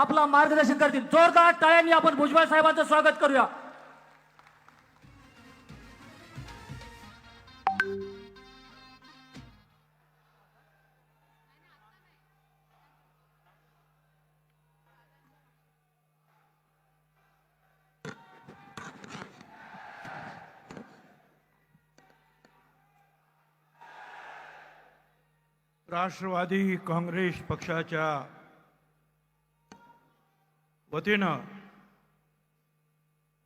आपला मार्गदर्शन करतील. जोरदार टाळ्यांनी आपण भुजबळ साहेबांचं स्वागत करूया. राष्ट्रवादी काँग्रेस पक्षाच्या वतीनं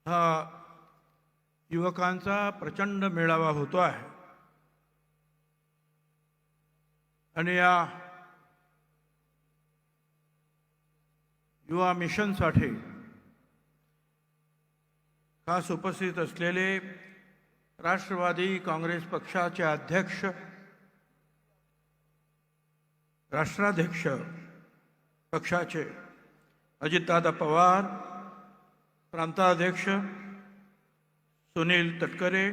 हा युवकांचा प्रचंड मेळावा होतो आहे. आणि या युवा मिशनसाठी खास उपस्थित असलेले राष्ट्रवादी काँग्रेस पक्षाचे अध्यक्ष राष्ट्राध्यक्ष पक्षाचे अजितदादा पवार प्रांताध्यक्ष सुनील तटकरे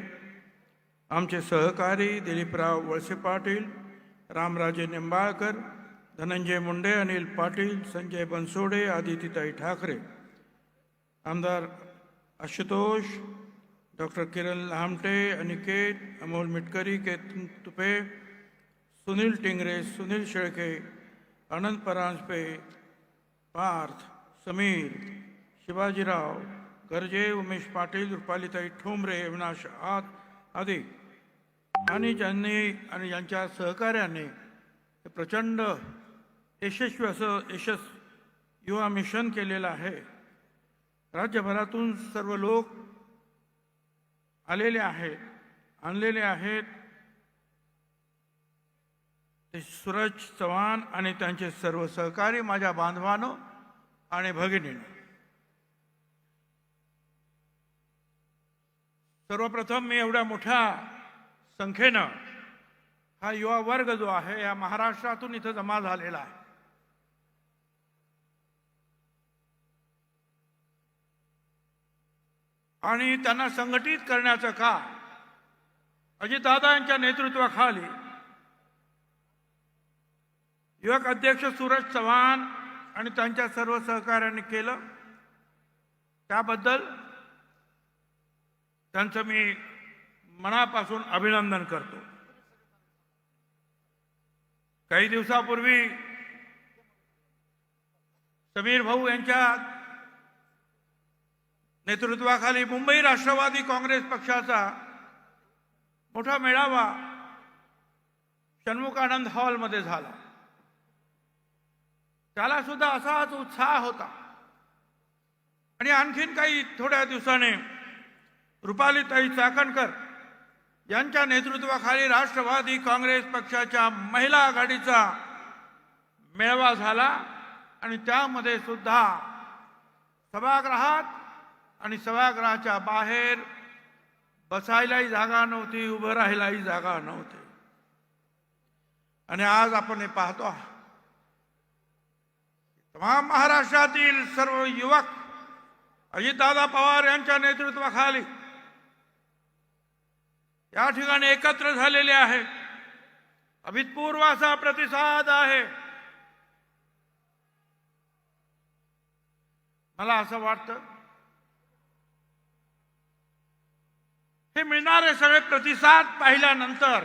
आमचे सहकारी दिलीपराव वळसे पाटील रामराजे निंबाळकर धनंजय मुंडे अनिल पाटील संजय बनसोडे आदितीताई ठाकरे. आमदार आशुतोष डॉक्टर किरण लामटे अनिकेत अमोल मिटकरी केतन तुपे सुनील टिंगरे सुनील शेळके आनंद परांजपे पार्थ समीर शिवाजीराव गर्जे उमेश पाटील रुपालीताई ठोंबरे अविनाश आत आदी. आणि ज्यांनी आणि यांच्या सहकार्याने प्रचंड यशस्वी असं यशस् युवा मिशन केलेलं आहे. राज्यभरातून सर्व लोक आलेले आहेत आणलेले आहेत. ते सूरज चव्हाण आणि त्यांचे सर्व सहकारी माझ्या बांधवानं आणि भगिनीने सर्वप्रथम मी एवढ्या मोठ्या संख्येनं हा युवा वर्ग जो आहे या महाराष्ट्रातून इथं जमा झालेला आहे. आणि त्यांना संघटित करण्याचं काम अजितदादा यांच्या नेतृत्वाखाली युवक अध्यक्ष सूरज चव्हाण आणि त्यांच्या सर्व सहकार्याने केलं. त्याबद्दल त्यांचं मी मनापासून अभिनंदन करतो. काही दिवसापूर्वी समीर भाऊ यांच्या नेतृत्वाखाली मुंबई राष्ट्रवादी काँग्रेस पक्षाचा मोठा मेळावा षण्मुखानंद हॉलमध्ये झाला. त्याला सुद्धा असाच उत्साह होता. आणि आणखीन काही थोड्या दिवसाने रुपालीताई चाकणकर यांच्या नेतृत्वाखाली राष्ट्रवादी काँग्रेस पक्षाच्या महिला आघाडीचा मेळावा झाला आणि त्यामध्ये सुद्धा सभागृहात आणि सभागृहाच्या बाहेर बसायलाही जागा नव्हती उभं राहायलाही जागा नव्हती. आणि आज आपण हे पाहतो आहोत. महाराष्ट्रातील सर्व युवक अजितदादा पवार यांच्या नेतृत्वाखाली या ठिकाणी एकत्र झालेले आहे. अभूतपूर्व असा प्रतिसाद आहे. मला असं वाटतं हे मिळणारे सगळे प्रतिसाद पाहिल्यानंतर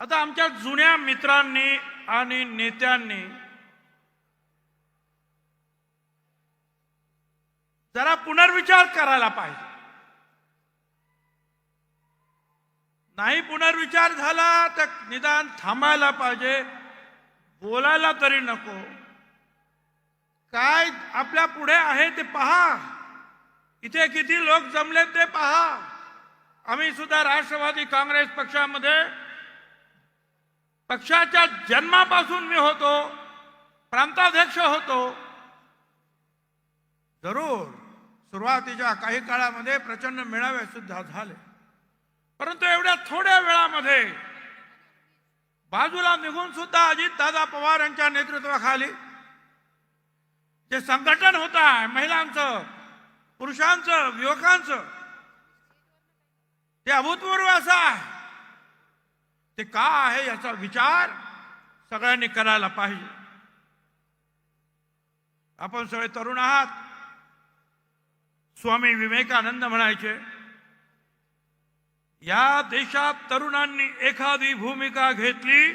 आता आमच्या जुन्या मित्रांनी आणि नेत्यांनी जरा पुनर्विचार करायला पाहिजे. नाही पुनर्विचार झाला तर निदान थांबायला पाहिजे. बोलायला तरी नको. काय आपल्या पुढे आहे ते पहा. इथे किती लोक जमले ते पहा. आम्ही सुद्धा राष्ट्रवादी काँग्रेस पक्षामध्ये पक्षाच्या जन्मापासून मी होतो प्रांताध्यक्ष होतो. जरूर. सुरुवातीच्या काही काळामध्ये प्रचंड मेळावे सुद्धा झाले. परंतु एवढ्या थोड्या वेळामध्ये बाजूला निघून सुद्धा अजित दादा पवार यांच्या नेतृत्वाखाली जे संघटन होत आहे महिलांचं पुरुषांचं युवकांचं ते अभूतपूर्व असं आहे. ते का आहे याचा विचार सगळ्यांनी करायला पाहिजे. आपण सगळे तरुण आहात. स्वामी विवेकानंद म्हणायचे या देशात तरुणांनी एखादी भूमिका घेतली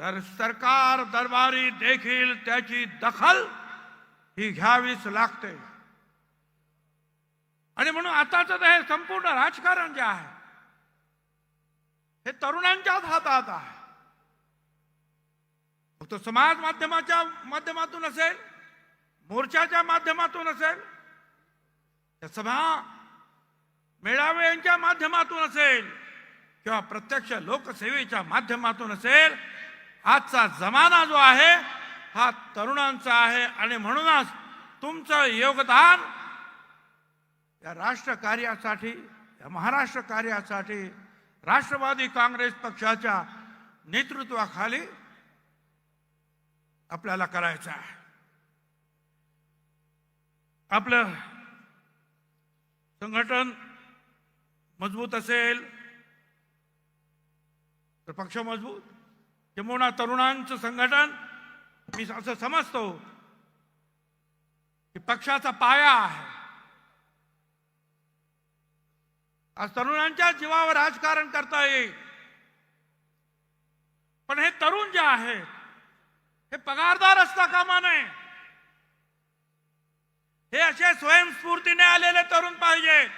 तर सरकार दरबारी देखील त्याची दखल ही घ्यावीच लागते. आणि म्हणून आताचं हे संपूर्ण राजकारण जे आहे हे तरुणांच्याच हातात आहे. फक्त समाज माध्यमाच्या माध्यमातून असेल मोर्चाच्या माध्यमातून असेल सभा मेळावे यांच्या माध्यमातून असेल किंवा प्रत्यक्ष लोकसेवेच्या माध्यमातून असेल आजचा जमाना जो आहे हा तरुणांचा आहे. आणि म्हणूनच तुमचं योगदान या राष्ट्र कार्यासाठी या महाराष्ट्र कार्यासाठी राष्ट्रवादी काँग्रेस पक्षाच्या नेतृत्वाखाली आपल्याला करायचं आहे. आपलं संघटन मजबूत असेल तर पक्ष मजबूत. किंबहुना तरुणांचं संघटन मी असं समजतो की पक्षाचा पाया आहे. आज तरुणांच्या जीवावर राजकारण करता येईल. पण हे तरुण जे आहेत हे पगारदार असता कामा नये. हे असे स्वयंस्फूर्तीने आलेले तरुण पाहिजे.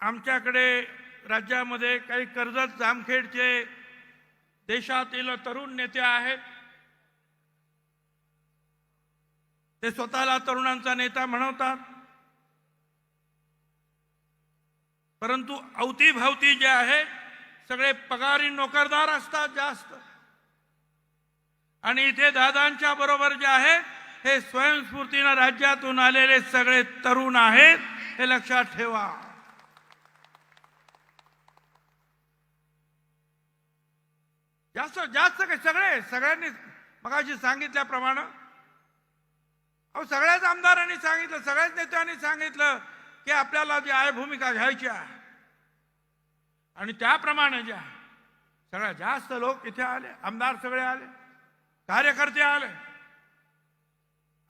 आमच्याकडे राज्यामध्ये काही कर्जत जामखेडचे देशातील तरुण नेते आहेत. ते स्वतःला तरुणांचा नेता म्हणवतात. परंतु अवतीभवती जे आहे सगळे पगारी नोकरदार असतात जास्त. आणि इथे दादांच्या बरोबर जे आहे हे स्वयंस्फूर्तीनं राज्यातून आलेले सगळे तरुण आहेत हे लक्षात ठेवा. जास्त जास्त काय सगळे सगळ्यांनी मगाशी सांगितल्याप्रमाणे. अहो सगळ्याच आमदारांनी सांगितलं सगळ्याच नेत्यांनी सांगितलं की आपल्याला जी आहे भूमिका घ्यायची आहे आणि त्याप्रमाणे ज्या सगळ्या जास्त लोक इथे आले आमदार सगळे आले कार्यकर्ते आले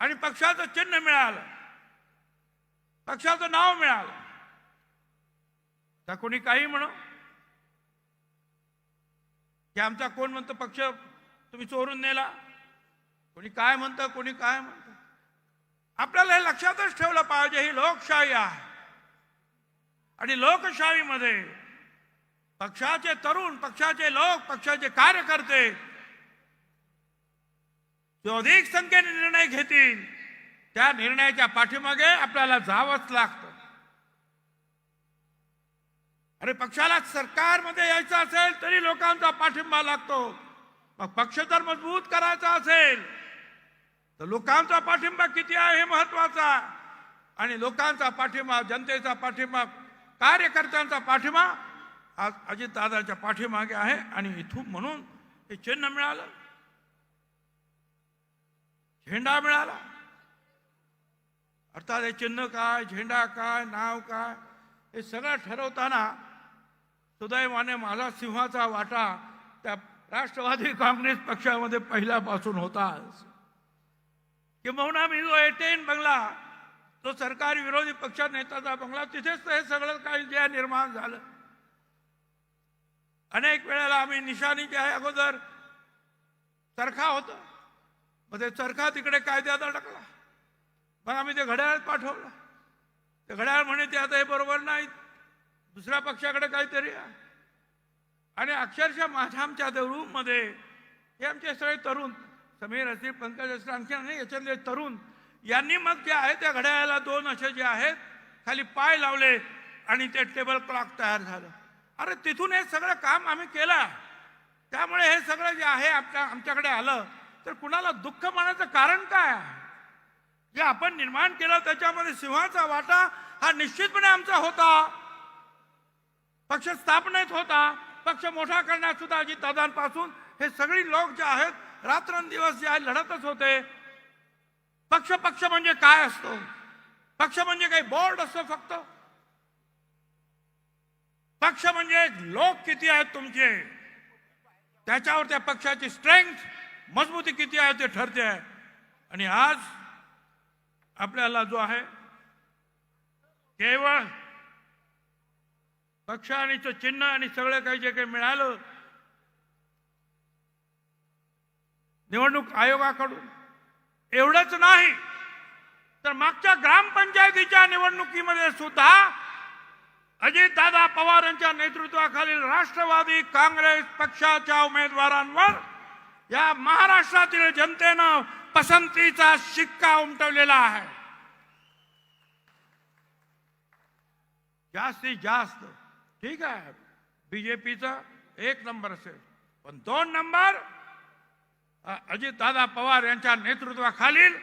आणि पक्षाचं चिन्ह मिळालं. पक्षाचं नाव मिळालं. तर कोणी काही म्हणू? की आमचा कोण म्हणतं पक्ष तुम्ही चोरून नेला? कोणी काय म्हणतं कोणी काय म्हणतं? आपल्याला हे लक्षातच ठेवलं पाहिजे ही लोकशाही आहे. आणि लोकशाहीमध्ये पक्षाचे तरुण पक्षाचे लोक पक्षाचे कार्यकर्ते जो अधिक संख्येने निर्णय घेतील. त्या निर्णयाच्या पाठीमागे आपल्याला जावंच लागतं. अरे पक्षाला सरकारमध्ये यायचं असेल तरी लोकांचा पाठिंबा लागतो. मग पक्ष जर मजबूत करायचा असेल तर लोकांचा पाठिंबा किती आहे हे महत्त्वाचा. आणि लोकांचा पाठिंबा जनतेचा पाठिंबा कार्यकर्त्यांचा पाठिंबा आज अजितदादाच्या पाठीमागे आहे. आणि इथून म्हणून हे चिन्ह मिळालं. झेंडा मिळाला. अर्थात हे चिन्ह काय झेंडा काय नाव काय हे सगळं ठरवताना सुदैवाने माझा सिंहाचा वाटा त्या राष्ट्रवादी काँग्रेस पक्षामध्ये पहिल्यापासून होताच किंबहुना मी जो एटेन बंगला तो सरकारी विरोधी पक्ष नेत्याचा बंगला तिथेच तर हे सगळं काही जे निर्माण झालं. अनेक वेळेला आम्ही निशाणी जे आहे अगोदर चरखा होतं. मग ते चरखा तिकडे कायद्यात अडकला. मग आम्ही ते घड्याळात पाठवलं. ते घड्याळ म्हणे ते आता हे बरोबर नाही दुसऱ्या पक्षाकडे काहीतरी आणि अक्षरशः माझ्या आमच्या रूममध्ये हे आमचे सगळे तरुण समीर असतील पंकज असतील आणखी नाही याच्यातले तरुण यांनी मग जे आहे त्या घड्याळाला दोन असे जे आहेत खाली पाय लावले आणि ते टेबल क्लॉक तयार झालं. अरे तिथून हे सगळं काम आम्ही केलं. त्यामुळे हे सगळं जे आहे आपल्या आमच्याकडे आलं. तर कुणाला दुःख मानायचं कारण काय आहे? जे आपण निर्माण केलं त्याच्यामध्ये सिंहाचा वाटा हा निश्चितपणे आमचा होता. पक्ष स्थापनेत होता. पक्ष मोठा करण्यात सुद्धा अजितदादांपासून हे सगळी लोक जे आहेत रात्रंदिवस जे आहे लढतच होते. पक्ष पक्ष म्हणजे काय असतो? पक्ष म्हणजे काही बोर्ड असतो फक्त. पक्ष म्हणजे लोक किती आहेत तुमचे? त्याच्यावर त्या पक्षाची स्ट्रेंथ मजबूती किती आहे ते ठरते. आहे आणि आज आपल्याला जो आहे केवळ पक्ष आणि तो चिन्ह आणि सगळं काही जे काही मिळालं निवडणूक आयोगाकडून एवढंच नाही तर मागच्या ग्रामपंचायतीच्या निवडणुकीमध्ये सुद्धा अजितदादा पवार यांच्या नेतृत्वाखालील राष्ट्रवादी काँग्रेस पक्षाच्या उमेदवारांवर या महाराष्ट्रातील जनतेनं पसंतीचा शिक्का उमटवलेला आहे जास्तीत जास्त ठीक आहे बीजेपीचा एक नंबर असेल पण दोन नंबर अजितदादा पवार यांच्या नेतृत्वाखालील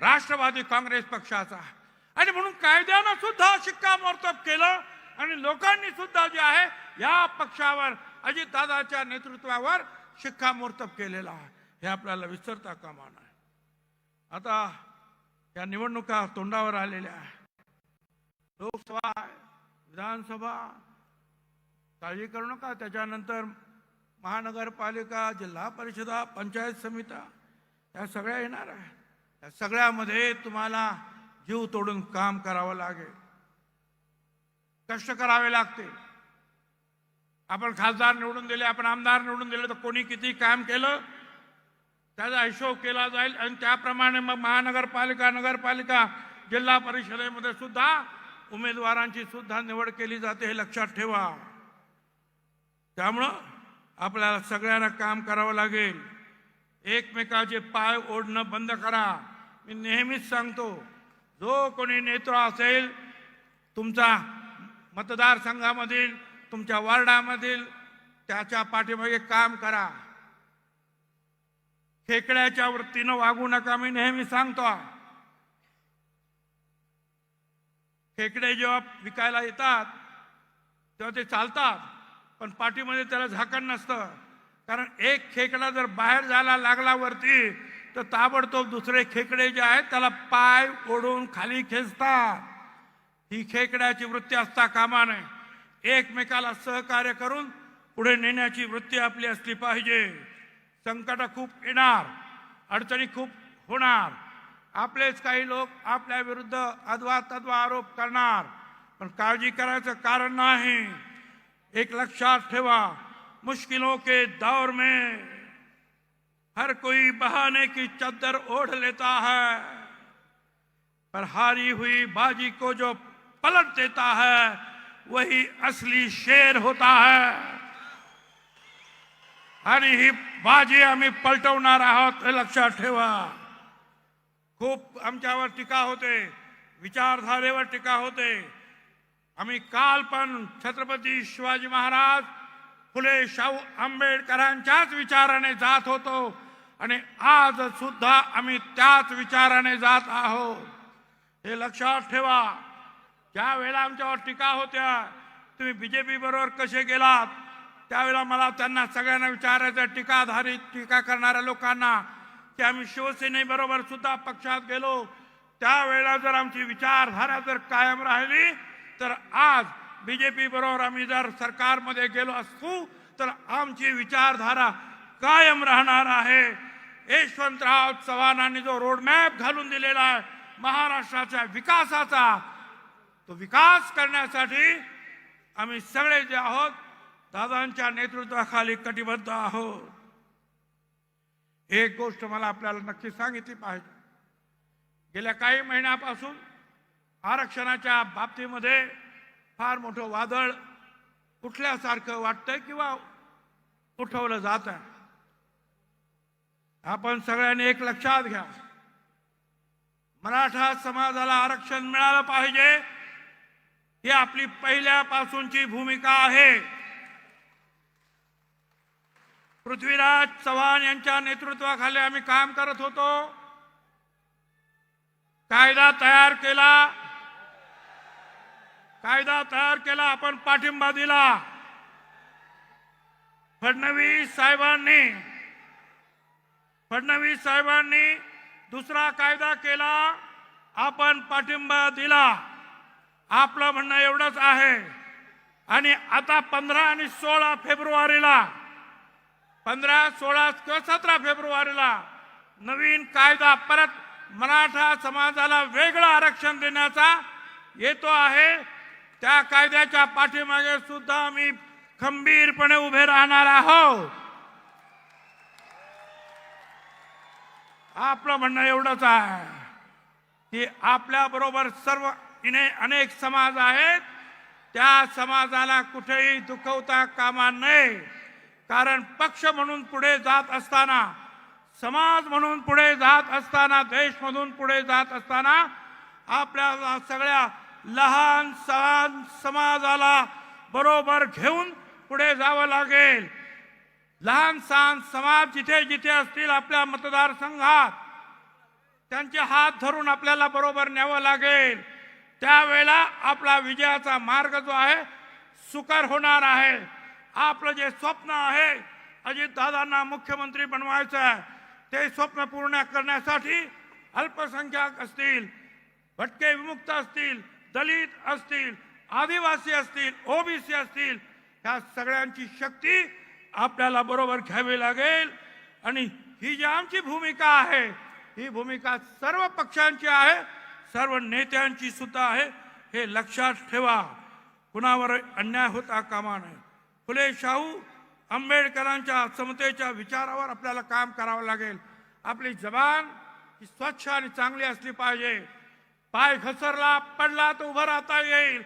राष्ट्रवादी काँग्रेस पक्षाचा आहे. आणि म्हणून कायद्यानं सुद्धा शिक्कामोर्तब केलं आणि लोकांनी सुद्धा जे आहे या पक्षावर अजितदादाच्या नेतृत्वावर शिक्कामोर्तब केलेला आहे. हे आपल्याला विसरता कामा आहे आता या निवडणुका तोंडावर आलेल्या आहे लोकसभा विधानसभा काळजी करू नका. त्याच्यानंतर महानगरपालिका जिल्हा परिषदा पंचायत समित्या या सगळ्या येणार आहे या सगळ्यामध्ये तुम्हाला जीव तोडून काम करावं लागेल. कष्ट करावे लागते आपण खासदार निवडून दिले आपण आमदार निवडून दिले तर कोणी किती काम केलं? त्याचा हिशोब केला जाईल. आणि त्याप्रमाणे मग महानगरपालिका नगरपालिका जिल्हा परिषदेमध्ये सुद्धा उमेदवारांची सुद्धा निवड केली जाते हे लक्षात ठेवा. त्यामुळं आपल्याला सगळ्यांना काम करावं लागेल. एकमेकाचे पाय ओढणं बंद करा. मी नेहमीच सांगतो जो कोणी नेता असेल तुमचा मतदारसंघामधील तुमच्या वार्डामधील त्याच्या पाठीमागे काम करा. खेकड्याच्या वृत्तीनं वागू नका मी नेहमी सांगतो. खेकडे जेव्हा विकायला येतात तेव्हा ते चालतात पण पाठीमध्ये त्याला झाकण नसतं. कारण एक खेकडा जर बाहेर जायला लागला वरती तर ताबडतोब दुसरे खेकडे जे आहेत त्याला पाय ओढून खाली खेचतात. ही खेकड्याची वृत्ती असता कामा नये. एकमेकाला सहकार्य करून पुढे नेण्याची वृत्ती आपली असली पाहिजे. संकट खूप येणार, अडचणी खूप होणार. आपलेच काही लोक आपल्या विरुद्ध अद्वा तद्वा आरोप करणार. पण काळजी करायचं कारण नाही. एक लक्षात ठेवा, मुश्किलों के दौर में हर कोई बहाने की चद्दर ओढ़ लेता है। पर हारी हुई बाजी को जो पलट देता है वही असली शेर होता है। आणि ही बाजी आम्ही पलटवणार आहोत हे लक्षात ठेवा। खूप आमच्यावर टीका होते विचारधारेवर टीका होते। आम्ही काल पण छत्रपती शिवाजी महाराज फुले शाहू आंबेडकरांच्याच विचाराने जात होतो आणि आज सुद्धा आम्ही त्याच विचाराने जात आहोत। हे लक्षात ठेवा। ज्यावेळेला आमच्यावर टीका होत्या तुम्ही बीजेपी बरोबर कसे गेलात त्यावेळेला मला त्यांना सगळ्यांना विचारायचं टीकाधारित टीका करणाऱ्या लोकांना की आम्ही शिवसेनेबरोबर सुद्धा पक्षात गेलो. त्यावेळेला जर आमची विचारधारा जर कायम राहिली तर आज बीजेपी बरोबर आम्ही जर सरकारमध्ये गेलो असू तर आमची विचारधारा कायम राहणार आहे. यशवंतराव चव्हाणांनी जो रोडमॅप घालून दिलेला आहे महाराष्ट्राच्या विकासाचा तो विकास करण्यासाठी आम्ही सगळे जे आहोत दादांच्या नेतृत्वाखाली कटिबद्ध आहोत. एक गोष्ट मला आपल्याला नक्की सांगितली पाहिजे. गेल्या काही महिन्यापासून आरक्षणाच्या बाबतीमध्ये फार मोठं वादळ उठल्यासारखं वाटतंय किंवा उठवलं जात आहे. आपण सगळ्यांनी एक लक्षात घ्या. मराठा समाजाला आरक्षण मिळालं पाहिजे. ही आपली पहिल्यापासूनची भूमिका आहे. पृथ्वीराज चव्हाण यांच्या नेतृत्वाखाली आम्ही काम करत होतो. कायदा तयार केला. कायदा तयार केला आपण पाठिंबा दिला. फडणवीस साहेबांनी फडणवीस साहेबांनी दुसरा कायदा केला आपण पाठिंबा दिला. आपलं म्हणणं एवढंच आहे. आणि आता पंधरा आणि सोळा फेब्रुवारीला पंधरा सोळा किंवा सतरा फेब्रुवारीला नवीन कायदा परत मराठा समाजाला वेगळं आरक्षण देण्याचा येतो आहे. त्या कायद्याच्या पाठीमागे सुद्धा आम्ही खंबीरपणे उभे राहणार आहोत. आपलं म्हणणं एवढंच आहे की आपल्या बरोबर सर्व इने अनेक समाज आहेत. त्या समाजाला कुठेही दुखवता कामा नये. कारण पक्ष म्हणून पुढे जात असताना समाज म्हणून पुढे जात असताना देश म्हणून पुढे जात असताना आपल्या सगळ्या लहान सहान समाजाला बरोबर घेऊन पुढे जावं लागेल. लहान सहान समाज जिथे जिथे असतील आपल्या मतदारसंघात त्यांचे हात धरून आपल्याला बरोबर न्यावं लागेल. त्यावेळेला आपला विजयाचा मार्ग जो आहे सुकर होणार आहे. आपलं जे स्वप्न आहे अजितदादांना मुख्यमंत्री बनवायचं आहे ते स्वप्न पूर्ण करण्यासाठी अल्पसंख्याक असतील भटके विमुक्त असतील दलित असतील आदिवासी असतील ओबीसी असतील ह्या सगळ्यांची शक्ती आपल्याला बरोबर घ्यावी लागेल. आणि ही जी आमची भूमिका आहे ही भूमिका सर्व पक्षांची आहे. सर्व नेत्यांची सुद्धा आहे हे लक्षात ठेवा. कुणावर अन्याय होता कामा नये. फुले शाहू आंबेडकरांच्या समतेच्या विचारावर आपल्याला काम करावं लागेल. आपली जबान ही स्वच्छ आणि चांगली असली पाहिजे. पाय घसरला पडला तर उभं राहता येईल.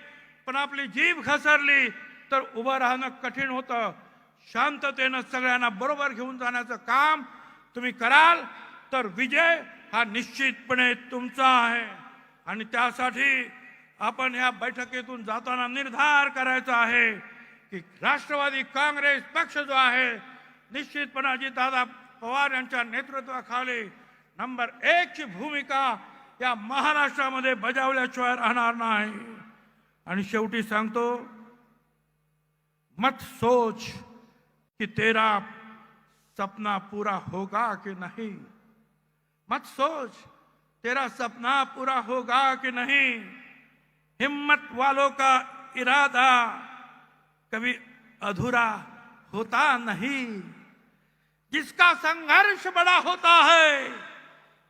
पण आपली जीभ घसरली तर उभं राहणं कठीण होतं. शांततेनं सगळ्यांना बरोबर घेऊन जाण्याचं काम तुम्ही कराल तर विजय हा निश्चितपणे तुमचा आहे. आणि त्यासाठी आपण या बैठकीतून जाताना निर्धार करायचा आहे की राष्ट्रवादी काँग्रेस पक्ष जो आहे निश्चितपणे अजितदादा पवार यांच्या नेतृत्वाखाली नंबर एकची भूमिका या महाराष्ट्रामध्ये बजावल्याशिवाय राहणार नाही. आणि शेवटी सांगतो मत सोच कि तेरा सपना पूरा होगा कि नहीं. मत सोच तेरा सपना पूरा होगा कि नहीं? हिम्मत वालों का इरादा कभी अधूरा होता नहीं। जिसका संघर्ष बड़ा होता है,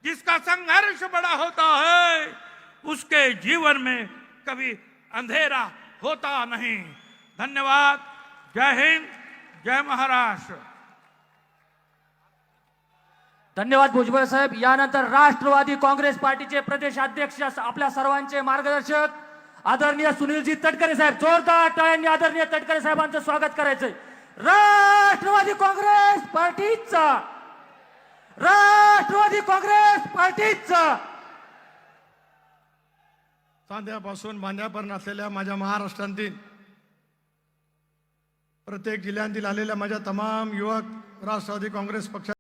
जिसका संघर्ष बड़ा होता है, उसके जीवन में कभी अंधेरा होता नहीं। धन्यवाद। जय हिंद। जय महाराष्ट्र। धन्यवाद भुजबळ साहेब. यानंतर राष्ट्रवादी काँग्रेस पार्टीचे प्रदेश अध्यक्ष आपल्या सर्वांचे मार्गदर्शक आदरणीय सुनीलजी तटकरे साहेब. जोरदार टाळ्यांनी आदरणीय तटकरे साहेबांचं स्वागत करायचंय. राष्ट्रवादी काँग्रेस पार्टीचा राष्ट्रवादी काँग्रेस पार्टीचा चांद्यापासून मांद्यापर्यंत असलेल्या माझ्या महाराष्ट्रातील प्रत्येक जिल्ह्यातील आलेल्या माझ्या तमाम युवक राष्ट्रवादी काँग्रेस पक्षा